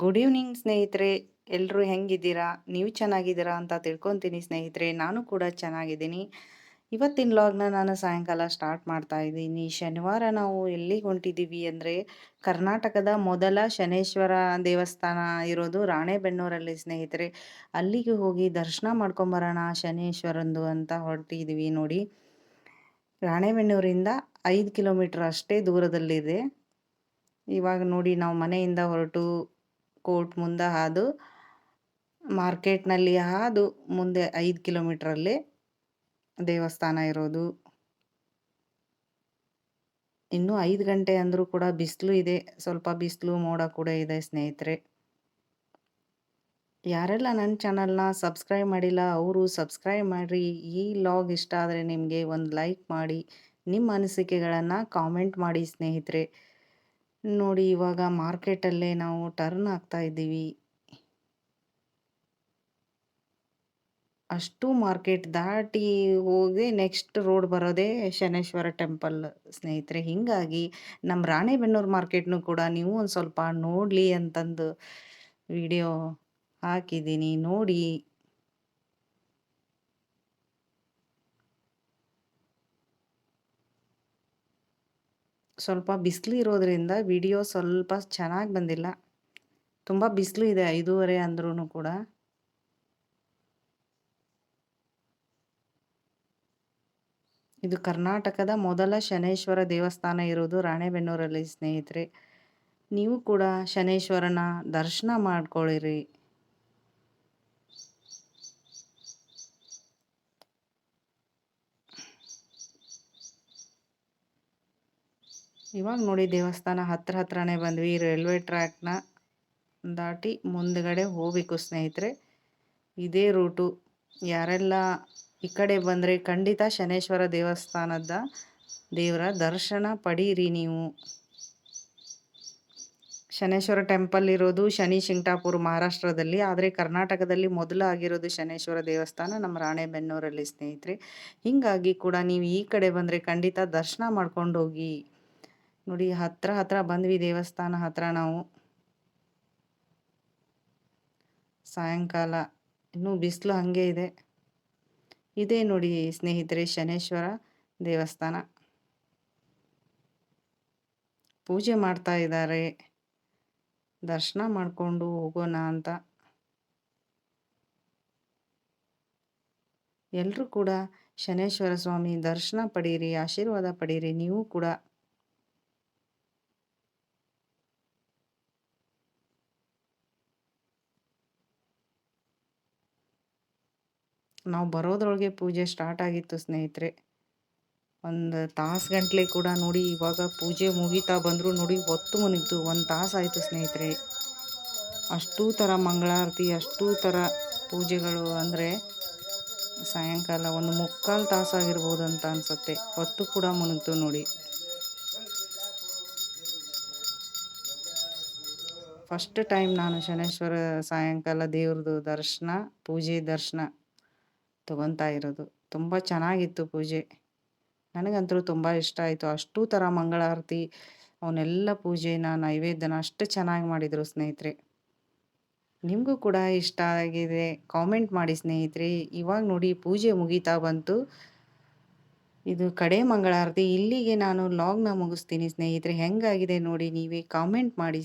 Good evening ಸ್ನೇಹಿತರೆ. ಎಲ್ಲರೂ ಹೆಂಗಿದ್ದೀರಾ? ನೀವು ಚೆನ್ನಾಗಿದ್ದೀರಾ ಅಂತ ತಿಳ್ಕೊತೀನಿ ಸ್ನೇಹಿತರೆ. ನಾನು ಕೂಡ ಚೆನ್ನಾಗಿದ್ದೀನಿ. ಇವತ್ತಿನ ಲಾಗ್ನ ನಾನು ಸಾಯಂಕಾಲ ಸ್ಟಾರ್ಟ್ ಮಾಡ್ತಾ ಇದ್ದೀನಿ. ಶನಿವಾರ ನಾವು ಎಲ್ಲಿಗೆ ಹೊಂಟಿದ್ದೀವಿ ಅಂದರೆ ಕರ್ನಾಟಕದ ಮೊದಲ ಶನೇಶ್ವರ ದೇವಸ್ಥಾನ ಇರೋದು ರಾಣೆಬೆನ್ನೂರಲ್ಲಿ ಸ್ನೇಹಿತರೆ. ಅಲ್ಲಿಗೆ ಹೋಗಿ ದರ್ಶನ ಮಾಡ್ಕೊಂಬರೋಣ ಶನೇಶ್ವರಂದು ಅಂತ ಹೊರಟಿದ್ದೀವಿ ನೋಡಿ. ರಾಣೆಬೆನ್ನೂರಿಂದ ಐದು ಕಿಲೋಮೀಟ್ರ್ ಅಷ್ಟೇ ದೂರದಲ್ಲಿದೆ. ಇವಾಗ ನೋಡಿ ನಾವು ಮನೆಯಿಂದ ಹೊರಟು ಕೋರ್ಟ್ ಮುಂದೆ ಹಾದು, ಮಾರ್ಕೆಟ್ನಲ್ಲಿ ಹಾದು ಮುಂದೆ ಐದು ಕಿಲೋಮೀಟ್ರಲ್ಲಿ ದೇವಸ್ಥಾನ ಇರೋದು. ಇನ್ನು ಐದು ಗಂಟೆ ಅಂದರೂ ಕೂಡ ಬಿಸಿಲು ಇದೆ. ಸ್ವಲ್ಪ ಬಿಸಿಲು, ಮೋಡ ಕೂಡ ಇದೆ ಸ್ನೇಹಿತರೆ. ಯಾರೆಲ್ಲ ನನ್ನ ಚಾನಲ್ನ ಸಬ್ಸ್ಕ್ರೈಬ್ ಮಾಡಿಲ್ಲ, ಅವರು ಸಬ್ಸ್ಕ್ರೈಬ್ ಮಾಡಿರಿ. ಈ ಲಾಗ್ ಇಷ್ಟ ಆದರೆ ನಿಮಗೆ ಒಂದು ಲೈಕ್ ಮಾಡಿ, ನಿಮ್ಮ ಅನಿಸಿಕೆಗಳನ್ನು ಕಾಮೆಂಟ್ ಮಾಡಿ ಸ್ನೇಹಿತರೆ. ನೋಡಿ ಇವಾಗ ಮಾರ್ಕೆಟಲ್ಲೇ ನಾವು ಟರ್ನ್ ಆಗ್ತಾ ಇದ್ದೀವಿ. ಅಷ್ಟು ಮಾರ್ಕೆಟ್ ದಾಟಿ ಹೋಗಿ ನೆಕ್ಸ್ಟ್ ರೋಡ್ ಬರೋದೇ ಶನೇಶ್ವರ ಟೆಂಪಲ್ ಸ್ನೇಹಿತರೆ. ಹೀಗಾಗಿ ನಮ್ಮ ರಾಣೆಬೆನ್ನೂರು ಮಾರ್ಕೆಟ್ನು ಕೂಡ ನೀವು ಒಂದು ಸ್ವಲ್ಪ ನೋಡಲಿ ಅಂತಂದು ವಿಡಿಯೋ ಹಾಕಿದ್ದೀನಿ. ನೋಡಿ ಸ್ವಲ್ಪ ಬಿಸಿಲು ಇರೋದರಿಂದ ವಿಡಿಯೋ ಸ್ವಲ್ಪ ಚೆನ್ನಾಗಿ ಬಂದಿಲ್ಲ. ತುಂಬ ಬಿಸಿಲು ಇದೆ ಐದೂವರೆ ಅಂದ್ರೂ ಕೂಡ. ಇದು ಕರ್ನಾಟಕದ ಮೊದಲ ಶನೇಶ್ವರ ದೇವಸ್ಥಾನ ಇರೋದು ರಾಣೆಬೆನ್ನೂರಲ್ಲಿ, ಸ್ನೇಹಿತರೆ. ನೀವು ಕೂಡ ಶನೇಶ್ವರನ ದರ್ಶನ ಮಾಡ್ಕೊಳ್ಳಿರಿ ಇವಾಗ ನೋಡಿ ದೇವಸ್ಥಾನ ಹತ್ರ ಹತ್ರನೇ ಬಂದ್ವಿ, ರೈಲ್ವೆ ಟ್ರ್ಯಾಕ್ನ ದಾಟಿ ಮುಂದ್ಗಡೆ ಹೋಗಬೇಕು ಸ್ನೇಹಿತರೆ. ಇದೇ ರೂಟು. ಯಾರೆಲ್ಲ ಈ ಕಡೆ ಬಂದರೆ ಖಂಡಿತ ಶನೇಶ್ವರ ದೇವಸ್ಥಾನದ ದೇವರ ದರ್ಶನ ಪಡೀರಿ ನೀವು. ಶನೇಶ್ವರ ಟೆಂಪಲ್ ಇರೋದು ಶನಿ ಶಿಂಗ್ಟಾಪುರ್ ಮಹಾರಾಷ್ಟ್ರದಲ್ಲಿ, ಆದರೆ ಕರ್ನಾಟಕದಲ್ಲಿ ಮೊದಲು ಆಗಿರೋದು ಶನೇಶ್ವರ ದೇವಸ್ಥಾನ ನಮ್ಮ ರಾಣೆಬೆನ್ನೂರಲ್ಲಿ ಸ್ನೇಹಿತರೆ. ಹೀಗಾಗಿ ಕೂಡ ನೀವು ಈ ಕಡೆ ಬಂದರೆ ಖಂಡಿತ ದರ್ಶನ ಮಾಡ್ಕೊಂಡು ಹೋಗಿ. ನೋಡಿ, ಹತ್ರ ಹತ್ರ ಬಂದ್ವಿ ದೇವಸ್ಥಾನ ಹತ್ರ ನಾವು. ಸಾಯಂಕಾಲ, ಇನ್ನೂ ಬಿಸಿಲು ಹಾಗೆ ಇದೆ. ಇದೇ ನೋಡಿ ಸ್ನೇಹಿತರೆ, ಶನೇಶ್ವರ ದೇವಸ್ಥಾನ. ಪೂಜೆ ಮಾಡ್ತಾ ಇದ್ದಾರೆ. ದರ್ಶನ ಮಾಡಿಕೊಂಡು ಹೋಗೋಣ ಅಂತ. ಎಲ್ಲರೂ ಕೂಡ ಶನೇಶ್ವರ ಸ್ವಾಮಿ ದರ್ಶನ ಪಡೀರಿ ಆಶೀರ್ವಾದ ಪಡೀರಿ ನೀವು ಕೂಡ. ನಾವು ಬರೋದ್ರೊಳಗೆ ಪೂಜೆ ಸ್ಟಾರ್ಟ್ ಆಗಿತ್ತು ಸ್ನೇಹಿತರೆ. ಒಂದು ತಾಸು ಗಂಟ್ಲೆ ಕೂಡ ನೋಡಿ ಇವಾಗ ಪೂಜೆ ಮುಗೀತಾ ಬಂದರೂ ನೋಡಿ ಹೊತ್ತು ಮುನಿತು, ಒಂದು ತಾಸು ಆಯಿತು ಸ್ನೇಹಿತರೆ. ಅಷ್ಟೂ ಥರ ಮಂಗಳಾರತಿ, ಅಷ್ಟೂ ಥರ ಪೂಜೆಗಳು ಅಂದರೆ ಸಾಯಂಕಾಲ ಒಂದು ಮುಕ್ಕಾಲು ತಾಸಾಗಿರ್ಬೋದು ಅಂತ ಅನ್ಸುತ್ತೆ. ಹೊತ್ತು ಕೂಡ ಮುನಿತು ನೋಡಿ. ಫಸ್ಟ್ ಟೈಮ್ ನಾನು ಶನೇಶ್ವರ ಸಾಯಂಕಾಲ ದೇವ್ರದ್ದು ದರ್ಶನ, ಪೂಜೆ ದರ್ಶನ. ತಗೊತಾ ಇರೋದು. ತುಂಬ ಚೆನ್ನಾಗಿತ್ತು ಪೂಜೆ. ನನಗಂತೂ ತುಂಬ ಇಷ್ಟ ಆಯಿತು. ಅಷ್ಟೂ ಥರ ಮಂಗಳಾರತಿ, ಅವನ್ನೆಲ್ಲ ಪೂಜೆನ, ನೈವೇದ್ಯನ ಅಷ್ಟು ಚೆನ್ನಾಗಿ ಮಾಡಿದರು ಸ್ನೇಹಿತರೆ. ನಿಮಗೂ ಕೂಡ ಇಷ್ಟ ಆಗಿದೆ. ಕಾಮೆಂಟ್ ಮಾಡಿ ಸ್ನೇಹಿತರೆ. ಇವಾಗ ನೋಡಿ ಪೂಜೆ ಮುಗೀತಾ ಬಂತು. ಇದು ಕಡೆ ಮಂಗಳಾರತಿ. ಇಲ್ಲಿಗೆ ನಾನು ಲಾಗ್ನ ಮುಗಿಸ್ತೀನಿ ಸ್ನೇಹಿತರೆ. ಹೆಂಗಾಗಿದೆ ನೋಡಿ ನೀವೇ ಕಾಮೆಂಟ್ ಮಾಡಿ.